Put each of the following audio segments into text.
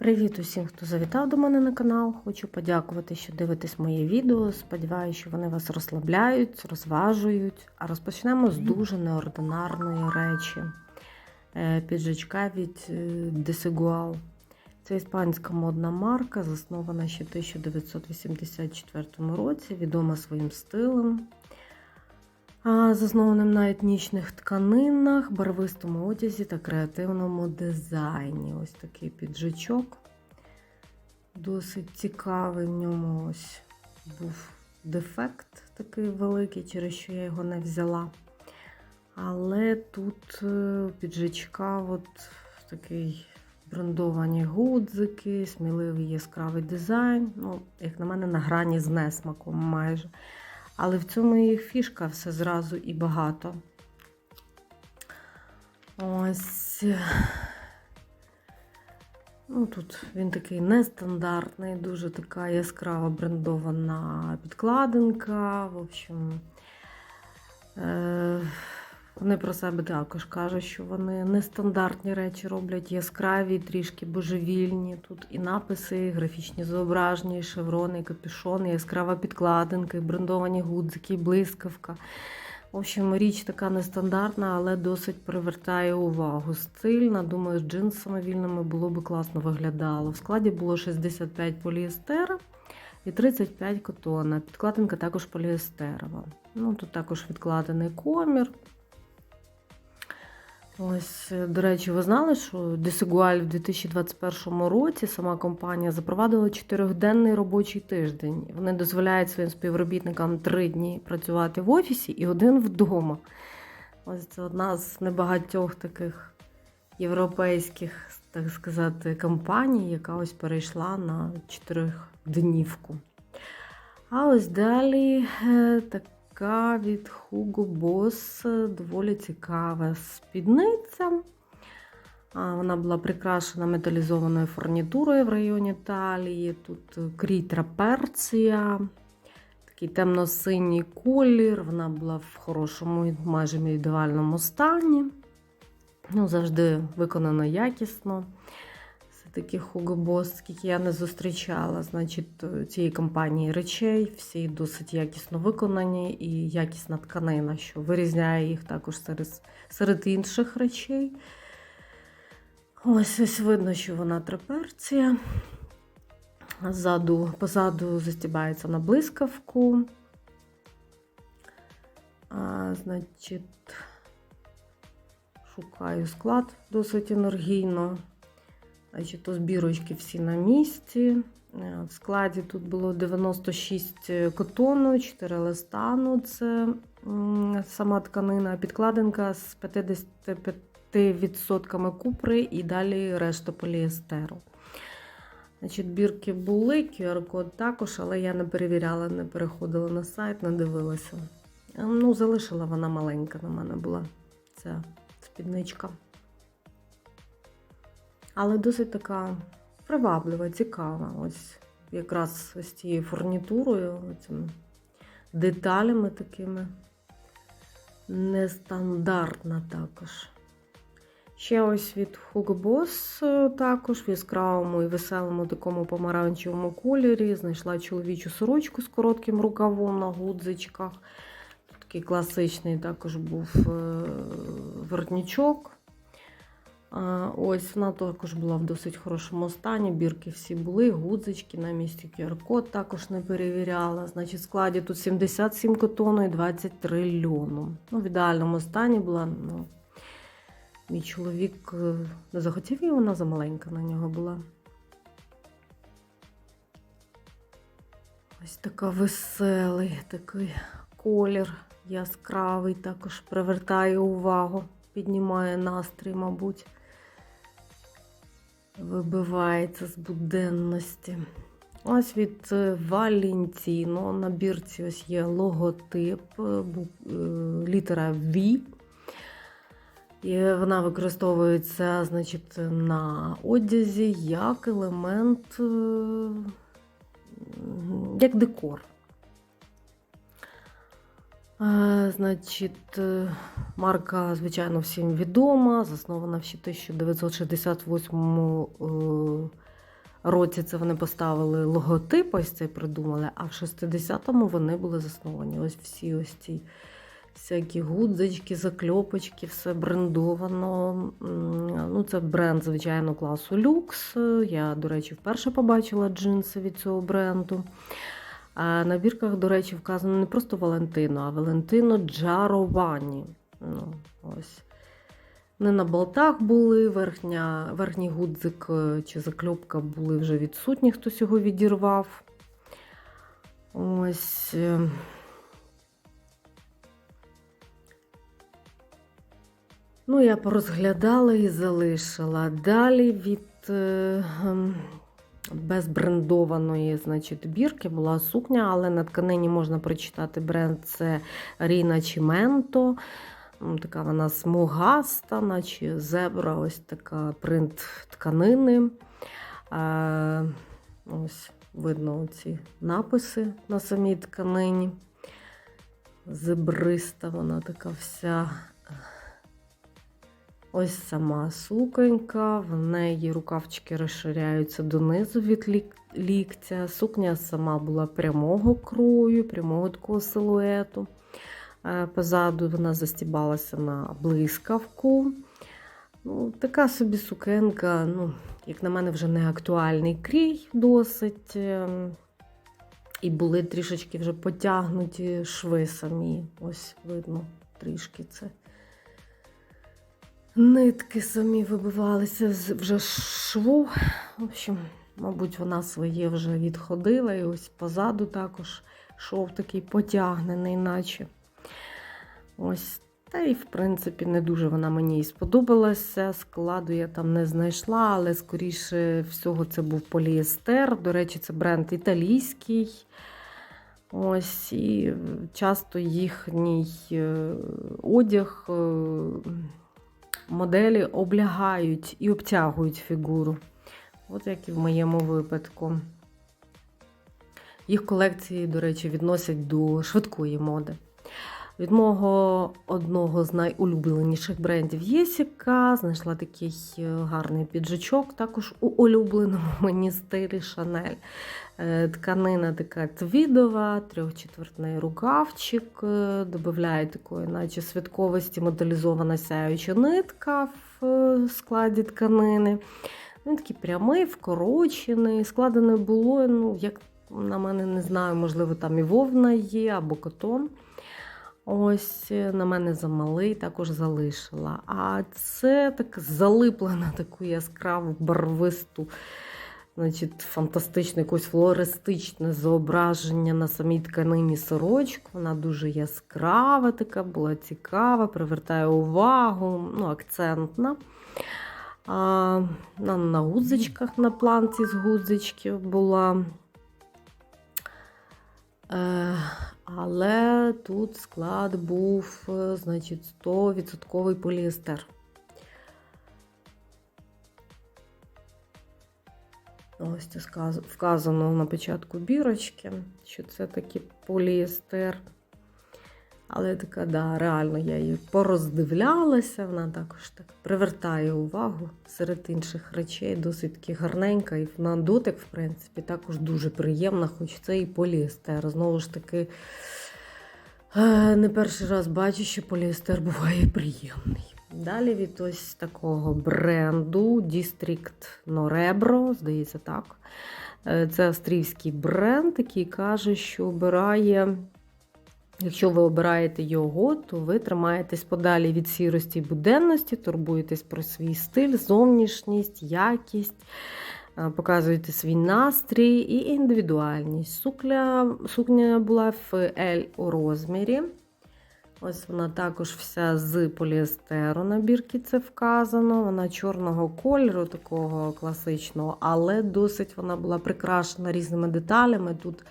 Привіт усім, хто завітав до мене на канал. Хочу подякувати, що дивитесь мої відео. Сподіваюся, що вони вас розслабляють, розважують. А розпочнемо з дуже неординарної речі Е, піджачка від Desigual. Це іспанська модна марка, заснована ще в 1984 році, відома своїм стилем. Заснованим на етнічних тканинах, барвистому одязі та креативному дизайні. Ось такий піджачок. Досить цікавий в ньому ось був дефект такий великий, через що я його не взяла. Але тут е, піджачка от такий брендовані гудзики, сміливий яскравий дизайн. Ну, як на мене, на грані з несмаком майже. Але в цьому їх фішка все зразу і багато. Ось. Ну, Тут він такий нестандартний, дуже така яскрава брендована підкладинка. В общем, е- вони про себе також кажуть, що вони нестандартні речі роблять, яскраві, трішки божевільні. Тут і написи, і графічні зображення, і шеврони, і капюшон, і яскрава підкладинка, і брендовані гудзики, і блискавка. В общем, річ така нестандартна, але досить привертає увагу. Стильна, думаю, з джинсами вільними було би класно виглядало. В складі було 65 поліестера і 35 котона. Підкладинка також поліестерова. Ну, Тут також відкладений комір. Ось, до речі, ви знали, що Desigual в 2021 році сама компанія запровадила чотирьохденний робочий тиждень. Вони дозволяють своїм співробітникам три дні працювати в офісі і один вдома. Ось це одна з небагатьох таких європейських, так сказати, компаній, яка ось перейшла на чотирьохднівку. А ось далі е, так така від Hugo Boss, доволі цікава спідниця. Вона була прикрашена металізованою фурнітурою в районі талії. Тут крій траперція, такий темно-синій колір. Вона була в хорошому, майже ідеальному стані. Ну, Завжди виконано якісно таких Hugo Boss, я не зустрічала, значить, цієї компанії речей, всі досить якісно виконані і якісна тканина, що вирізняє їх також серед, серед інших речей. Ось ось видно, що вона траперція. Ззаду, позаду застібається на блискавку. А, Значить, шукаю склад досить енергійно. Значить, збірочки всі на місці. Е, в складі тут було 96 котону, 4 листану це сама тканина, підкладинка з 55% купри і далі решта поліестеру. Значить, Бірки були, QR-код також, але я не перевіряла, не переходила на сайт, не дивилася. Е, ну, Залишила вона маленька на мене була ця спідничка. Але досить така приваблива, цікава. Ось якраз з цією фурнітурою, цими деталями такими. Нестандартна також. Ще ось від Hugo Boss також в яскравому і веселому такому помаранчевому кольорі. Знайшла чоловічу сорочку з коротким рукавом на гудзичках. Тут такий класичний також був е, воротничок. Ось вона також була в досить хорошому стані. Бірки всі були, гудзички на місці QR-код також не перевіряла. Значить, в складі тут 77 котону і 23 льону. Ну, В ідеальному стані була. Ну, Мій чоловік е, не захотів і вона замаленька на нього була. Ось така веселий такий колір яскравий, також привертає увагу, піднімає настрій, мабуть вибивається з буденності. Ось від Valentino на бірці ось є логотип, е, е, літера V. І Вона використовується значить, на одязі як елемент, е, як декор. Значить, е, марка, звичайно, всім відома, заснована в 1968 е, році це вони поставили логотип, ось цей придумали, а в 60-му вони були засновані. Ось всі ось ці всякі гудзички, закльопочки, все брендовано. Ну, це бренд, звичайно, класу люкс. Я, до речі, вперше побачила джинси від цього бренду. А на бірках, до речі, вказано не просто Валентино, а Валентино Джаровані. Ну, ось. Не на болтах були, верхня, верхній гудзик е, чи закльопка були вже відсутні, хтось його відірвав. Ось. е. Ну, я порозглядала і залишила. Далі від ем, безбрендованої значить, бірки була сукня, але на тканині можна прочитати бренд це Ріна Чіменто. Така вона смугаста, наче зебра, ось така принт тканини. Е, ось видно ці написи на самій тканині. Зебриста, вона така вся. Ось сама суконька, в неї рукавчики розширяються донизу від лік- ліктя. Сукня сама була прямого крою, прямого такого силуету. Е, Позаду вона застібалася на блискавку. Ну, така собі сукенка, ну, як на мене, вже не актуальний крій досить. Ем, І були трішечки вже потягнуті шви самі. Ось видно трішки це. Нитки самі вибивалися з вже шву. В общем, мабуть, вона своє вже відходила, і ось позаду також шов такий потягнений, наче. Ось. Та й, в принципі, не дуже вона мені і сподобалася. Складу я там не знайшла, але, скоріше всього, це був поліестер. До речі, це бренд італійський. Ось, і часто їхній е, одяг е, моделі облягають і обтягують фігуру. От як і в моєму випадку. Їх колекції, до речі, відносять до швидкої моди. Від мого одного з найулюбленіших брендів Єсіка знайшла такий е, гарний піджачок, також у улюбленому мені стилі Шанель. Е, Тканина така твідова, трьохчетвертний рукавчик, е, додає такої, наче святковості, моделізована сяюча нитка в складі тканини. Він такий прямий, вкорочений, складений було, ну, як на мене, не знаю, можливо, там і вовна є або котон. Ось е, на мене замалий, також залишила. А це так залипла на таку яскраву барвисту, значить, фантастичне, якось флористичне зображення на самій тканині сорочку. Вона дуже яскрава, така була цікава, привертає увагу, ну, акцентна. А, на, гудзичках на планці з гудзичків була. Е, але тут склад був, е, значить, 100% поліестер. Ось це вказано на початку бірочки, що це такий поліестер. Але така, да, реально я її пороздивлялася, вона також так привертає увагу серед інших речей, досить таки гарненька. І на дотик, в принципі, також дуже приємна, хоч це і поліестер. Знову ж таки, е, не перший раз бачу, що поліестер буває приємний. Далі від ось такого бренду District Norebro, здається, так. Е, Це австрійський бренд, який каже, що обирає. Якщо ви обираєте його, то ви тримаєтесь подалі від сірості і буденності, турбуєтесь про свій стиль, зовнішність, якість, показуєте свій настрій і індивідуальність. Сукня, сукня була в L у розмірі. Ось вона також вся з поліестеру на бірці це вказано. Вона чорного кольору, такого класичного, але досить вона була прикрашена різними деталями. Тут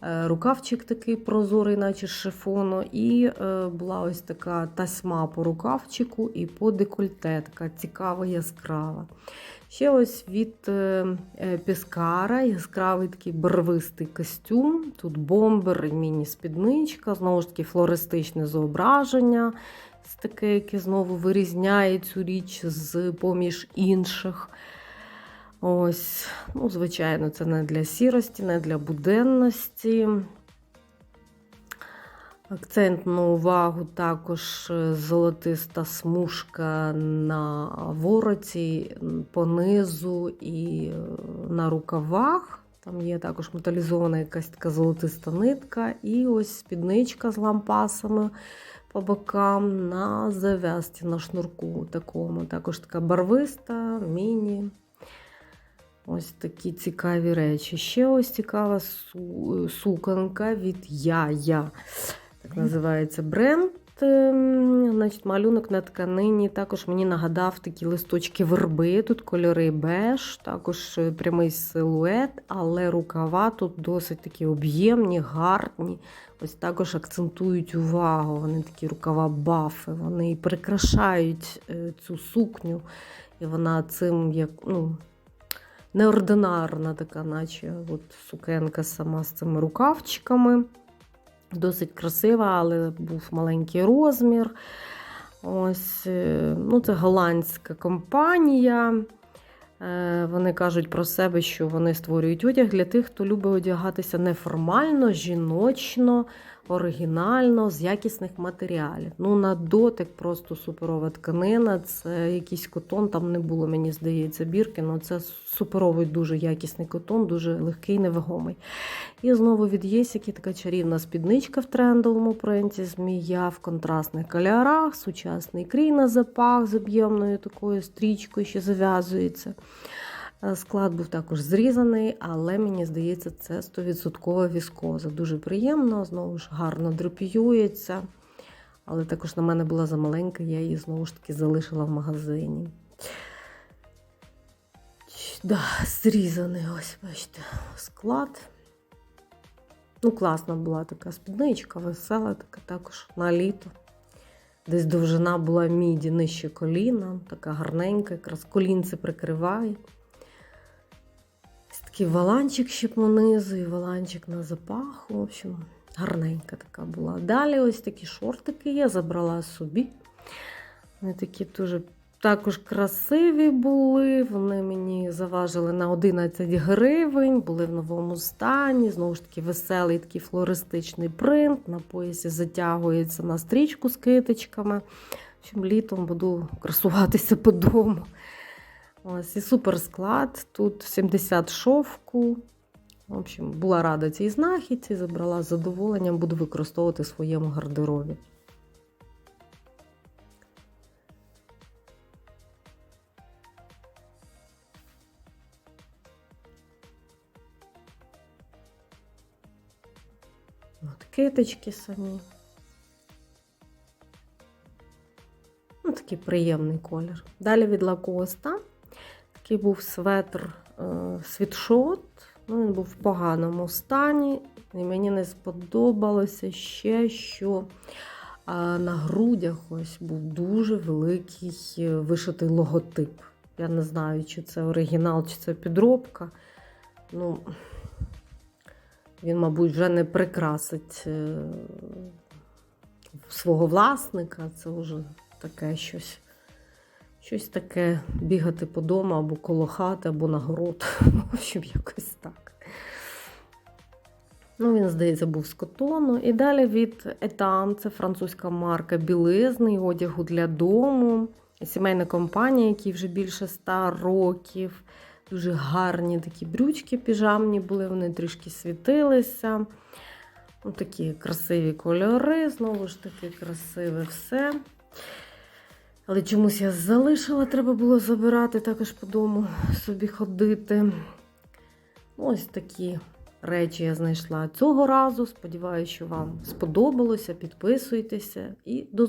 рукавчик такий прозорий, наче шифону, і е, була ось така тасьма по рукавчику і по декольте, така цікава, яскрава. Ще ось від е, е, Піскара яскравий такий барвистий костюм. Тут бомбер міні-спідничка, знову ж таки флористичне зображення, таке, яке знову вирізняє цю річ з поміж інших. Ось, ну, звичайно, це не для сірості, не для буденності. Акцентну увагу також е, золотиста смужка на вороті, м, понизу і е, на рукавах. Там є також металізована якась така золотиста нитка, і ось спідничка з лампасами по бокам на зав'язці, на шнурку такому. Також така барвиста, міні. Ось такі цікаві речі. Ще ось цікава су- суканка від Я-Я. Так називається бренд. Ем, Значить, малюнок на тканині також мені нагадав такі листочки верби. Тут кольори беж, також е, прямий силует, але рукава тут досить такі об'ємні, гарні. Ось також акцентують увагу. Вони такі рукава бафи, вони і прикрашають е, цю сукню. І вона цим як ну, неординарна така, наче от сукенка сама з цими рукавчиками. Досить красива, але був маленький розмір. Ось, е, ну, це голландська компанія. Е, Вони кажуть про себе, що вони створюють одяг для тих, хто любить одягатися неформально, жіночно, оригінально, з якісних матеріалів. Ну, на дотик просто суперова тканина. Це якийсь котон, там не було, мені здається, бірки. але це суперовий дуже якісний котон, дуже легкий, невагомий. І знову від Єсіки така чарівна спідничка в трендовому принті, змія в контрастних кольорах, сучасний крій на запах з об'ємною такою стрічкою, що зав'язується. Е, Склад був також зрізаний, але мені здається, це 100% віскоза. Дуже приємно, знову ж гарно драпіюється. Але також на мене була замаленька, я її знову ж таки залишила в магазині. Да, зрізаний, ось, бачите, склад. Ну, класна була така спідничка, весела, така також на літо. Десь довжина була міді нижче коліна, така гарненька, якраз колінце прикриває. Такий валанчик понизу і валанчик на запаху. В общем, гарненька така була. Далі ось такі шортики я забрала собі. Вони такі дуже також красиві були. Вони мені заважили на 11 гривень, були в новому стані. Знову ж таки, веселий такий флористичний принт. На поясі затягується на стрічку з китичками. Чим літом буду красуватися по дому. Ось і супер склад. Тут 70 шовку. В общем, була рада цій знахідці, забрала з задоволенням, буду використовувати в своєму гардеробі. От киточки самі. Ну, такий приємний колір. Далі від лакоста. Такий був светр, е, світшот. Ну, він був в поганому стані. І мені не сподобалося ще, що на грудях ось був дуже великий е, вишитий логотип. Я не знаю, чи це оригінал, чи це підробка. Ну, він, мабуть, вже не прикрасить е, свого власника. Це вже таке щось. Щось таке бігати по дому або коло хати, або на город. В общем, якось так. Ну, він, здається, був з котону. І далі від Етам, це французька марка білизни одягу для дому. Сімейна компанія, якій вже більше ста років. Дуже гарні такі брючки піжамні були, вони трішки світилися. Ну, такі красиві кольори, знову ж таки, красиве все. Але чомусь я залишила, треба було забирати, також по дому собі ходити. Ось такі речі я знайшла цього разу. Сподіваюся, що вам сподобалося. Підписуйтеся і до